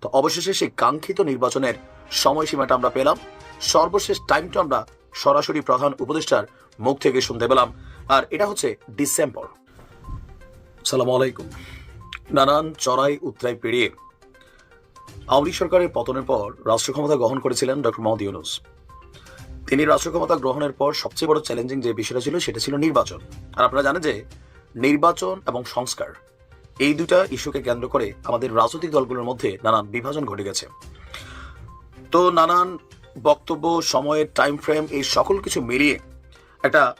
তো অবশেষে সেই কাঙ্ক্ষিত নির্বাচনের সময়সীমাটা আমরা পেলাম। সর্বশেষ টাইমটা আমরা সরাসরি প্রধান উপদেষ্টার মুখ থেকে শুনতে পেলাম। আর এটা হচ্ছে ডিসেম্বর। সালাম আলাইকুম। নানান চড়াই উত্তরাই পেরিয়ে আওয়ামী সরকারের পতনের পর রাষ্ট্র ক্ষমতা গ্রহণ করেছিলেন ডক্টর মোহাম্মদ ইউনুস। তিনি রাষ্ট্র ক্ষমতা গ্রহণের পর সবচেয়ে বড় চ্যালেঞ্জিং যে বিষয়টা ছিল সেটা ছিল নির্বাচন। আর আপনারা জানেন যে নির্বাচন এবং সংস্কার এই দুটা ইস্যুকে কেন্দ্র করে আমাদের রাজনৈতিক দলগুলোর মধ্যে নানান বিভাজন ঘটে গেছে। তো নানান বক্তব্য, সময়ের টাইম ফ্রেম এই সকল কিছু মিলিয়ে একটা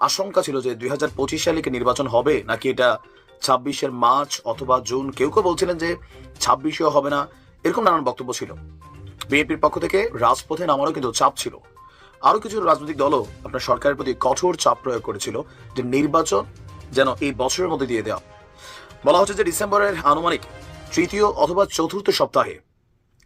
আশঙ্কা ছিল যে দুই হাজার পঁচিশ সালে কি নির্বাচন হবে? নাকি এটা ছাব্বিশের মার্চ অথবা জুন? কেউ কেউ বলছিলেন যে ছাব্বিশেও হবে না। এরকম নানান বক্তব্য ছিল। বিএনপির পক্ষ থেকে রাজপথে নামারও কিন্তু চাপ ছিল। আরও কিছু রাজনৈতিক দলও আপনার সরকারের প্রতি কঠোর চাপ প্রয়োগ করেছিল যে নির্বাচন যেন এই বছরের মধ্যে দিয়ে দেওয়া। বলা হচ্ছে যে ডিসেম্বরের আনুমানিক তৃতীয় অথবা চতুর্থ সপ্তাহে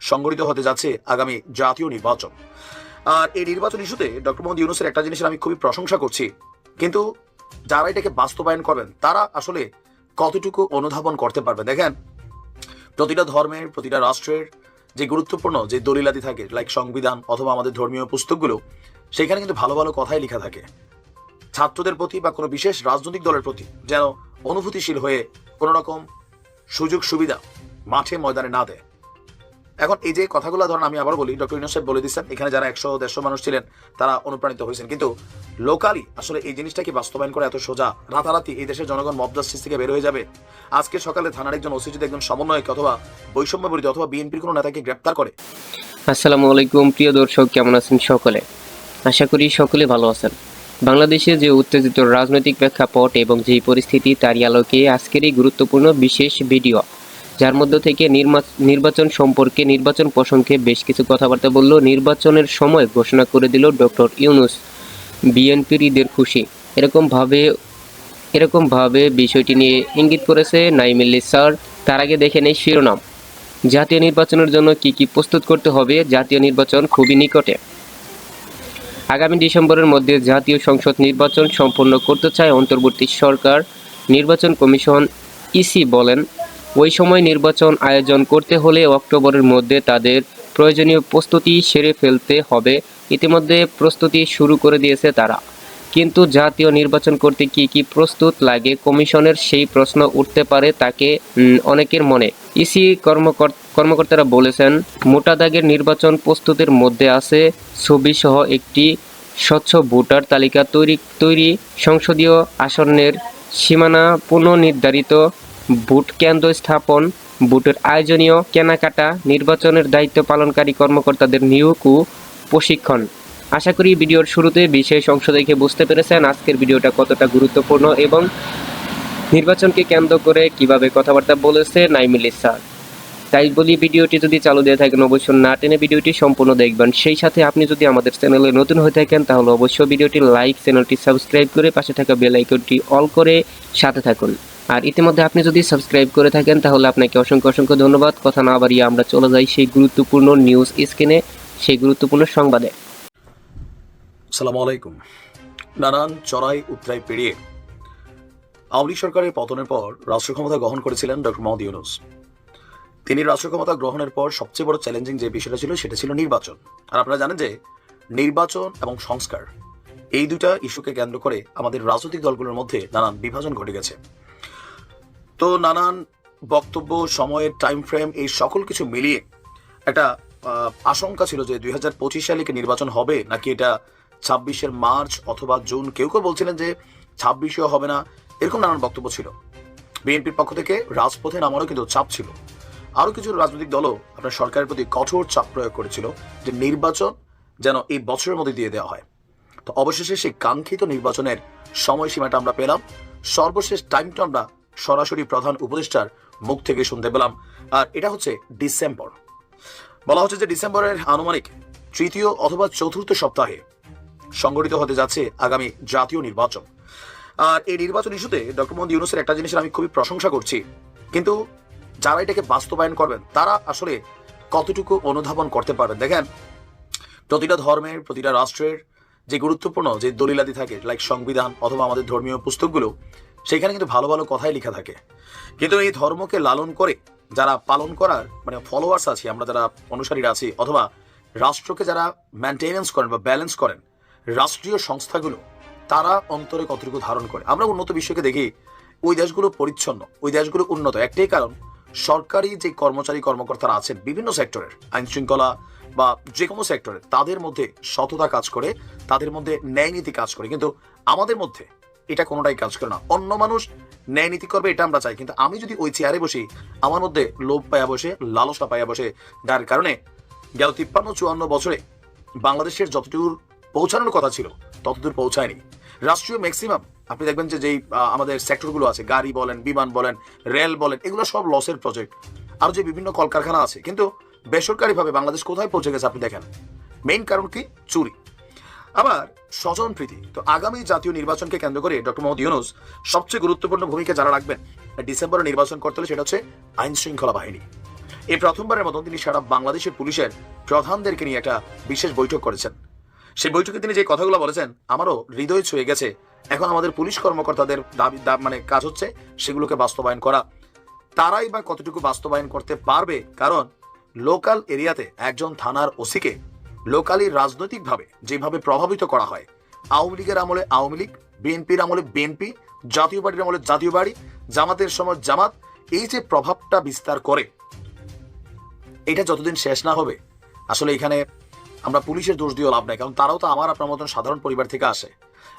সংগঠিত হতে যাচ্ছে আগামী জাতীয় নির্বাচন। আর এই নির্বাচন ইস্যুতে ডক্টর মোহাম্মদ ইউনুসের একটা জিনিসের আমি খুবই প্রশংসা করছি। কিন্তু যারা এটাকে বাস্তবায়ন করবেন, তারা আসলে কতটুকু অনুধাবন করতে পারবে দেখেন, প্রতিটা ধর্মের, প্রতিটা রাষ্ট্রের যে গুরুত্বপূর্ণ যে দলিলাদি থাকে লাইক সংবিধান অথবা আমাদের ধর্মীয় পুস্তকগুলো, সেখানে কিন্তু ভালো ভালো কথাই লেখা থাকে। ছাত্রদের প্রতি বা কোনো বিশেষ রাজনৈতিক দলের প্রতি যেন অনুভূতিশীল হয়ে কোনো রকম সুযোগ সুবিধা মাঠে ময়দানে না দেয়। এখন এই যে কথাগুলো ধরেন, আমি আবার বলি, ডক্টর ইউনুস সাহেব বলে দিচ্ছেন, এখানে যারা একশো, দেড়শো মানুষ ছিলেন, তারা অনুপ্রাণিত হয়েছেন। কিন্তু লোকালি আসলে এই জিনিসটাকে বাস্তবায়ন করে এত সোজা? রাতারাতি এই দেশের জনগণ মবদাস থেকে বের হয়ে যাবে? আজকে সকালে থানার একজন ওসি যদি একজন সমন্বয়ক অথবা বৈষম্য বিরোধী অথবা বিএনপির কোনো নেতাকে গ্রেপ্তার করে। আসসালামু আলাইকুম, প্রিয় দর্শক, কেমন আছেন সকলে? আশা করি সকলে ভালো আছেন। বাংলাদেশে যে উত্তেজিত রাজনৈতিক প্রেক্ষাপট এবং যেই পরিস্থিতি, তারই আলোকে আজকের এই গুরুত্বপূর্ণ বিশেষ ভিডিও, যার মধ্য থেকে নির্বাচন সম্পর্কে নির্বাচন প্রসঙ্গে বেশ কিছু কথাবার্তা বলল। নির্বাচনের সময় ঘোষণা করে দিল ডক্টর ইউনুস। বিএনপির ঈদের খুশি। এরকমভাবে এরকমভাবে বিষয়টি নিয়ে ইঙ্গিত করেছে নাইমিল্লি স্যার তার আগে দেখে নেই শিরোনাম। জাতীয় নির্বাচনের জন্য কি কি প্রস্তুত করতে হবে? জাতীয় নির্বাচন খুবই নিকটে। আগামী ডিসেম্বরের মধ্যে জাতীয় সংসদ নির্বাচন সম্পন্ন করতে চায় অন্তর্বর্তী সরকার। নির্বাচন কমিশন ইসি বলেন, ওই সময় নির্বাচন আয়োজন করতে হলে অক্টোবরের মধ্যে তাদের প্রয়োজনীয় প্রস্তুতি সেরে ফেলতে হবে। ইতিমধ্যে প্রস্তুতি শুরু করে দিয়েছে তারা। কিন্তু জাতীয় নির্বাচন করতে কি কি প্রস্তুত লাগে কমিশনের সেই প্রশ্ন উঠতে পারে তাকে অনেকের মনে। ইসি কর্মকর- কর্মকর্তারা বলেছেন, মোটা দাগের নির্বাচন প্রস্তুতের মধ্যে আছে ছবি সহ একটি স্বচ্ছ ভোটার তালিকা তৈরি তৈরি সংসদীয় আসনের সীমানা পুনর্নির্ধারিত ভোট কেন্দ্র স্থাপন, ভোটের আয়োজনীয় কেনাকাটা, নির্বাচনের দায়িত্ব পালনকারী কর্মকর্তাদের নিয়োগ ও প্রশিক্ষণ। আশা করি ভিডিওর শুরুতে বিশেষ অংশ দেখে বুঝতে পেরেছেন আজকের ভিডিওটা কতটা গুরুত্বপূর্ণ এবং নির্বাচনকে কেন্দ্র করে কীভাবে কথাবার্তা বলেছে নাইমিল স্যার তাই বলি ভিডিওটি যদি চালু দিয়ে থাকেন, অবশ্যই না টেনে ভিডিওটি সম্পূর্ণ দেখবেন। সেই সাথে আপনি যদি আমাদের চ্যানেলে নতুন হয়ে থাকেন, তাহলে অবশ্যই ভিডিওটি লাইক, চ্যানেলটি সাবস্ক্রাইব করে পাশে থাকা বেল আইকনটি অল করে সাথে থাকুন। আর ইতিমধ্যে আপনি যদি সাবস্ক্রাইব করে থাকেন, তাহলে আপনাকে অসংখ্য অসংখ্য ধন্যবাদ। কথা না বাড়িয়ে আমরা চলে যাই সেই গুরুত্বপূর্ণ নিউজ স্ক্রিনে সেই গুরুত্বপূর্ণ সংবাদে। সালাম আলাইকুম। নানান চড়াই উত্তরাই পেরিয়ে আওয়ামী সরকারের পতনের পর রাষ্ট্র ক্ষমতা গ্রহণ করেছিলেন ডক্টর মোহাম্মদ ইউনুস। তিনি রাষ্ট্র ক্ষমতা গ্রহণের পর সবচেয়ে বড় চ্যালেঞ্জিং যে বিষয়টা ছিল, সেটা ছিল নির্বাচন। আর আপনারা জানেন যে নির্বাচন এবং সংস্কার, এই দুটা ইস্যুকে কেন্দ্র করে আমাদের রাজনৈতিক দলগুলোর মধ্যে নানান বিভাজন ঘটে গেছে। তো নানান বক্তব্য, সময়ের টাইম ফ্রেম এই সকল কিছু মিলিয়ে একটা আশঙ্কা ছিল যে দুই হাজার পঁচিশ সালে কি নির্বাচন হবে, নাকি এটা ছাব্বিশের মার্চ অথবা জুন, কেউ কেউ বলছিলেন যে ছাব্বিশেও হবে না, এরকম নানান বক্তব্য ছিল। বিএনপির পক্ষ থেকে রাজপথে নামারও কিন্তু চাপ ছিল। আরও কিছু রাজনৈতিক দলও আপনার সরকারের প্রতি কঠোর চাপ প্রয়োগ করেছিল যে নির্বাচন যেন এই বছরের মধ্যে দিয়ে দেওয়া হয়। তো অবশেষে সেই কাঙ্ক্ষিত নির্বাচনের সময়সীমাটা আমরা পেলাম। সর্বশেষ টাইমটা আমরা সরাসরি প্রধান উপদেষ্টার মুখ থেকে শুনতে পেলাম। আর এটা হচ্ছে ডিসেম্বর। বলা হচ্ছে যে ডিসেম্বরের আনুমানিক তৃতীয় অথবা চতুর্থ সপ্তাহে সংগঠিত হতে যাচ্ছে আগামী জাতীয় নির্বাচন। আর এই নির্বাচন ইস্যুতে ডক্টর মোহাম্মদ ইউনুসের একটা জিনিসের আমি খুবই প্রশংসা করছি। কিন্তু যারা এটাকে বাস্তবায়ন করবেন, তারা আসলে কতটুকু অনুধাবন করতে পারবেন? দেখেন, প্রতিটা ধর্মের প্রতিটা রাষ্ট্রের যে গুরুত্বপূর্ণ যে দলিলাদি থাকে লাইক সংবিধান অথবা আমাদের ধর্মীয় পুস্তকগুলো, সেখানে কিন্তু ভালো ভালো কথাই লেখা থাকে। কিন্তু এই ধর্মকে লালন করে যারা পালন করার মানে ফলোয়ার্স আছি, আমরা যারা অনুসারীরা আছি, অথবা রাষ্ট্রকে যারা মেনটেনেন্স করেন বা ব্যালেন্স করেন, রাষ্ট্রীয় সংস্থাগুলো, তারা অন্তরে কতটুকু ধারণ করে? আমরা উন্নত বিশ্বকে দেখি, ওই দেশগুলো পরিচ্ছন্ন, ওই দেশগুলো উন্নত। একটাই কারণ সরকারি যে কর্মচারী কর্মকর্তারা আছেন বিভিন্ন সেক্টরের আইন শৃঙ্খলা বা যে কোনো সেক্টরের তাদের মধ্যে সততা কাজ করে, তাদের মধ্যে ন্যায় নীতি কাজ করে। কিন্তু আমাদের মধ্যে এটা কোনোটাই কাজ করে না। অন্য মানুষ ন্যায় নীতি করবে, এটা আমরা চাই। কিন্তু আমি যদি ওই চেয়ারে বসি, আমার মধ্যে লোভ পায়া বসে, লালসা পায়া বসে, যার কারণে গেল তিপ্পান্ন, চুয়ান্ন বছরে বাংলাদেশের যতদূর পৌঁছানোর কথা ছিল, ততদূর পৌঁছায়নি। রাষ্ট্রীয় ম্যাক্সিমাম আপনি দেখবেন যে যেই আমাদের সেক্টরগুলো আছে, গাড়ি বলেন, বিমান বলেন, রেল বলেন, এগুলো সব লসের প্রজেক্ট আর যে বিভিন্ন কলকারখানা আছে, কিন্তু বেসরকারিভাবে বাংলাদেশ কোথায় পৌঁছে গেছে আপনি দেখেন? মেইন কারণ কি? চুরি। আবার স্বজন প্রীতি, তো আগামী জাতীয় নির্বাচনকে কেন্দ্র করে ডক্টর মোহাম্মদ ইউনুস সবচেয়ে গুরুত্বপূর্ণ ভূমিকা যারা রাখবেন ডিসেম্বরে নির্বাচন করতে হলে সেটা হচ্ছে আইন শৃঙ্খলা বাহিনী। এই প্রথমবারের মতন তিনি সারা বাংলাদেশের পুলিশের প্রধানদেরকে নিয়ে একটা বিশেষ বৈঠক করেছেন। সেই বৈঠকে তিনি যে কথাগুলো বলেছেন, আমারও হৃদয় ছুঁয়ে গেছে এখন আমাদের পুলিশ কর্মকর্তাদের দাবি মানে কাজ হচ্ছে সেগুলোকে বাস্তবায়ন করা। তারাই বা কতটুকু বাস্তবায়ন করতে পারবে? কারণ লোকাল এরিয়াতে একজন থানার ওসিকে লোকালি রাজনৈতিকভাবে যেভাবে প্রভাবিত করা হয়, আওয়ামী লীগের আমলে আওয়ামী লীগ, বিএনপির আমলে বিএনপি, জাতীয় পার্টির আমলে জাতীয় বাড়ি জামাতের সময় জামাত, এই যে প্রভাবটা বিস্তার করে, এটা যতদিন শেষ না হবে, আসলে এখানে আমরা পুলিশের দোষ দিয়েও লাভ নাই, কারণ তারাও তো আমার, আপনার মতন সাধারণ পরিবার থেকে আসে।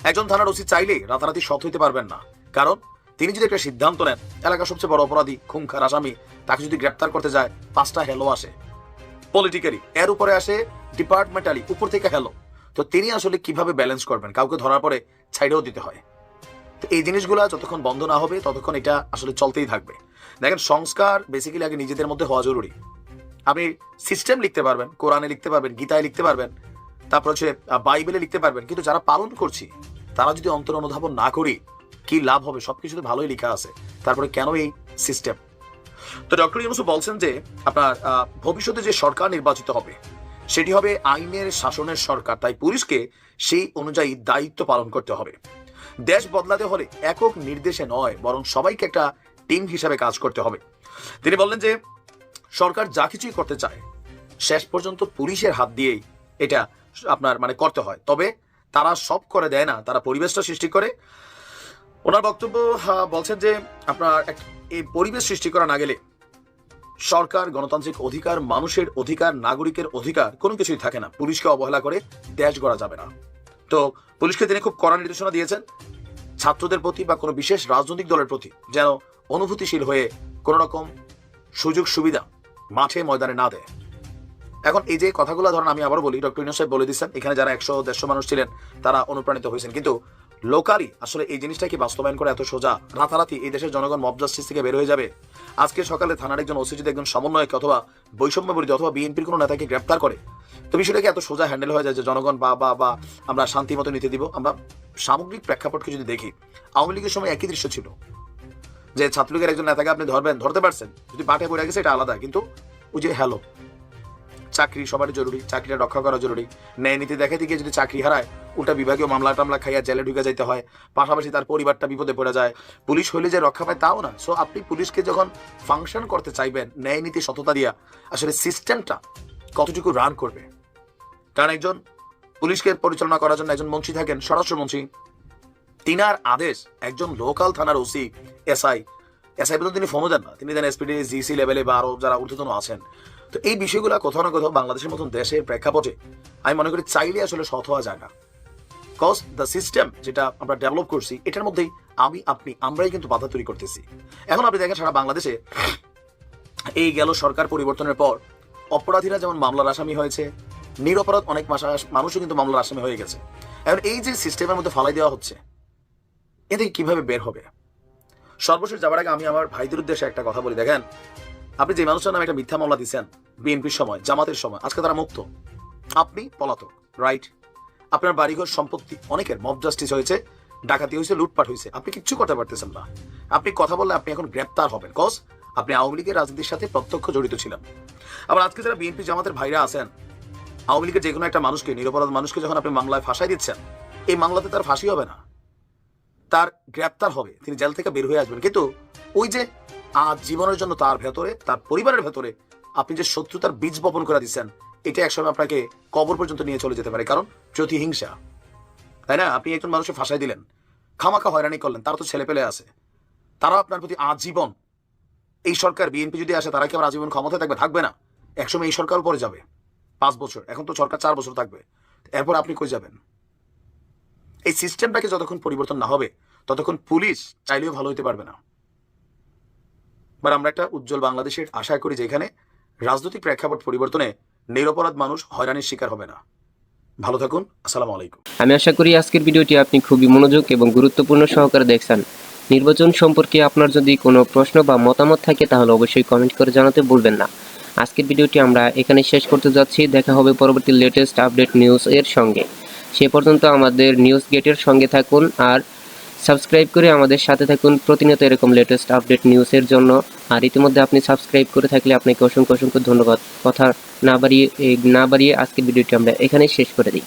একজন থানার ওসি চাইলেই রাতারাতি সৎ হইতে পারবেন না। কারণ তিনি যদি একটা সিদ্ধান্ত নেন, এলাকার সবচেয়ে বড় অপরাধী, খুনখার আসামি, তাকে যদি গ্রেপ্তার করতে যায়, পাঁচটা হেলো আসে। পলিটিক্যালি এর উপরে আসে ডিপার্টমেন্টালি উপর থেকে হেলো। তো তিনি আসলে কীভাবে ব্যালেন্স করবেন? কাউকে ধরার পরে ছাইড়েও দিতে হয়। তো এই জিনিসগুলো যতক্ষণ বন্ধ না হবে, ততক্ষণ এটা আসলে চলতেই থাকবে। দেখেন, সংস্কার বেসিক্যালি আগে নিজেদের মধ্যে হওয়া জরুরি। আপনি সিস্টেম লিখতে পারবেন, কোরআনে লিখতে পারবেন, গীতায় লিখতে পারবেন তারপর হচ্ছে বাইবেলে লিখতে পারবেন, কিন্তু যারা পালন করছি, তারা যদি অন্তর অনুধাবন না করি, কি লাভ হবে? সবকিছুতে ভালোই লেখা আছে। তারপরে কেন এই সিস্টেম তো ডক্টর ইউনুস বলছেন যে, আপনার ভবিষ্যতে যে সরকার নির্বাচিত হবে, সেটি হবে আইনের শাসনের সরকার। তাই পুলিশকে সেই অনুযায়ী দায়িত্ব পালন করতে হবে। দেশ বদলাতে হলে একক নির্দেশে নয়, বরং সবাইকে একটা টিম হিসাবে কাজ করতে হবে। তিনি বললেন যে, সরকার যা কিছুই করতে চায়, শেষ পর্যন্ত পুলিশের হাত দিয়েই এটা আপনার মানে করতে হয়। তবে তারা সব করে দেয় না, তারা পরিবেশটা সৃষ্টি করে। ওনার বক্তব্য বলছেন যে আপনার এই পরিবেশ সৃষ্টি করা না গেলে সরকার, গণতান্ত্রিক অধিকার, মানুষের অধিকার, নাগরিকের অধিকার কোনো কিছুই থাকে না। পুলিশকে অবহেলা করে দেশ গড়া যাবে না। তো পুলিশকে তিনি খুব কড়া নির্দেশনা দিয়েছেন, ছাত্রদের প্রতি বা কোনো বিশেষ রাজনৈতিক দলের প্রতি যেন অনুভূতিশীল হয়ে কোনো রকম সুযোগ সুবিধা মাঠে ময়দানে না দেয়। এখন এই যে কথাগুলো ধরেন আমি আবার বলি, ডক্টর ইউনুস বলে দিচ্ছেন, এখানে যারা একশো দেড়শো মানুষ ছিলেন, তারা অনুপ্রাণিত হয়েছেন। কিন্তু লোকালি আসলে এই জিনিসটা কি বাস্তবায়ন করে এত সোজা? রাতারাতি এই দেশের জনগণ মব জাস্টিস থেকে বের হয়ে যাবে? আজকে সকালে থানার একজন ওসি যদি একজন সমন্বয়ক অথবা বৈষম্য বিরোধী অথবা বিএনপির কোনো নেতাকে গ্রেপ্তার করে। তো বিষয়টা কি এত সোজা হ্যান্ডেল হয়ে যায় যে জনগণ বা বা বা আমরা শান্তি মতো নিতে দিব? আমরা সামগ্রিক প্রেক্ষাপটকে যদি দেখি, আওয়ামী লীগের সময় একই দৃশ্য ছিল। যে ছাত্রলীগের একজন নেতাকে আপনি ধরবেন, ধরতে পারছেন, যদি মাঠে পড়ে গেছে, এটা আলাদা। কিন্তু ওই যে হ্যালো চাকরি সবারই জরুরি, চাকরিটা রক্ষা করা জরুরি। ন্যায় নীতি দেখাতে গিয়ে যদি চাকরি হারায়, উল্টা বিভাগীয় মামলা টামলা খাইয়া জেলে ঢুকে যাইতে হয়। পাশাপাশি তার পরিবারটা বিপদে পড়ে যায়। পুলিশ হইলে যে রক্ষা পায় তাও না। সো আপনি পুলিশকে যখন ফাংশন করতে চাইবেন, ন্যায় নীতি সততা দিয়া, আসলে সিস্টেমটা কতটুকু রান করবে? কারণ একজন পুলিশকে পরিচালনা করার জন্য একজন মন্ত্রী থাকেন, স্বরাষ্ট্রমন্ত্রী। তিনার আদেশ, একজন লোকাল থানার ওসি, এসআই। এসআই পর্যন্ত তিনি ফোনও দেন না। তিনি দেন এসপিডি জিসি লেভেলে বা আরও যারা ঊর্ধ্বতন আছেন। তো এই বিষয়গুলো কোথাও না কোথাও বাংলাদেশের মতন দেশের প্রেক্ষাপটে আমি মনে করি চাইলে আসলে সৎ হওয়া যায় না। কজ দ্য সিস্টেম যেটা আমরা ডেভেলপ করছি, এটার মধ্যেই আমি, আপনি, আমরাই কিন্তু বাধা তৈরি করতেছি। এখন আপনি দেখেন সারা বাংলাদেশে এই গেল সরকার পরিবর্তনের পর অপরাধীরা যেমন মামলার আসামি হয়েছে, নিরপরাধ অনেক মানুষও কিন্তু মামলার আসামি হয়ে গেছে। এখন এই যে সিস্টেমের মধ্যে ফালাই দেওয়া হচ্ছে এ থেকে কীভাবে বের হবে? সর্বশেষ যাবার আগে আমি আমার ভাইদের উদ্দেশ্যে একটা কথা বলি। দেখেন আপনি যে মানুষের নামে একটা মিথ্যা মামলা দিচ্ছেন বিএনপির সময়, জামাতের সময়, আজকে তারা মুক্ত। আপনি পলাতক রাইট আপনার বাড়িঘর সম্পত্তি অনেকের মব জাস্টিস হয়েছে, ডাকাতি হয়েছে, লুটপাট হয়েছে। আপনি কিচ্ছু করতে পারতেছেন না। আপনি কথা বললে আপনি এখন গ্রেপ্তার হবেন। কজ আপনি আওয়ামী লীগের রাজনীতির সাথে প্রত্যক্ষ জড়িত ছিলেন। আবার আজকে যারা বিএনপি জামাতের ভাইরা আছেন, আওয়ামী লীগের যে কোনো একটা মানুষকে, নিরপরাধ মানুষকে যখন আপনি মামলায় ফাঁসাই দিচ্ছেন, এই মামলাতে তার ফাঁসি হবে না। তার গ্রেপ্তার হবে। তিনি জেল থেকে বের হয়ে আসবেন। কিন্তু ওই যে আজ জীবনের জন্য তার ভেতরে, তার পরিবারের ভেতরে আপনি যে শত্রুতার বীজ বপন করে দিচ্ছেন এটা একসময় আপনাকে কবর পর্যন্ত নিয়ে চলে যেতে পারে। কারণ প্রতিহিংসা তাই না? আপনি একজন মানুষকে ফাঁসাই দিলেন, খামাখা হয়রানি করলেন, তারা তো ছেলে পেলে আছে। তারা আপনার প্রতি আজীবন, এই সরকার, বিএনপি যদি আসে, তারা কি আবার আজীবন ক্ষমতায় থাকবে? থাকবে না। একসময় এই সরকার উপরে যাবে, পাঁচ বছর। এখন তো সরকার চার বছর থাকবে। এরপর আপনি কই যাবেন? এই সিস্টেমটাকে যতক্ষণ পরিবর্তন না হবে, ততক্ষণ পুলিশ চাইলেও ভালো হতে পারবে না। বাট আমরা একটা উজ্জ্বল বাংলাদেশের আশা করি যেখানে রাজনৈতিক প্রেক্ষাপট পরিবর্তনে নিরপরাধ মানুষ হয়রানির শিকার হবে না। ভালো থাকুন, আসসালামু আলাইকুম। আমি আশা করি আজকের ভিডিওটি আপনি খুবই মনোযোগ এবং গুরুত্বপূর্ণ সহকারে দেখছেন। নির্বাচন সম্পর্কে আপনার যদি কোনো প্রশ্ন বা মতামত থাকে, তাহলে অবশ্যই কমেন্ট করে জানাতে ভুলবেন না। আজকের ভিডিওটি আমরা এখানে শেষ করতে যাচ্ছি। দেখা হবে পরবর্তী লেটেস্ট আপডেট নিউজ এর সঙ্গে। সে পর্যন্ত আমাদের নিউজ গেটের সঙ্গে থাকুন, আর সাবস্ক্রাইব করে আমাদের সাথে থাকুন। প্রতিনিয়ত এরকম লেটেস্ট আপডেট নিউজের জন্য। আর ইতিমধ্যে আপনি সাবস্ক্রাইব করে থাকলে আপনাকে অসংখ্য অসংখ্য ধন্যবাদ। কথা না বাড়িয়ে না বাড়িয়ে আজকের ভিডিওটি আমরা এখানেই শেষ করে দিই।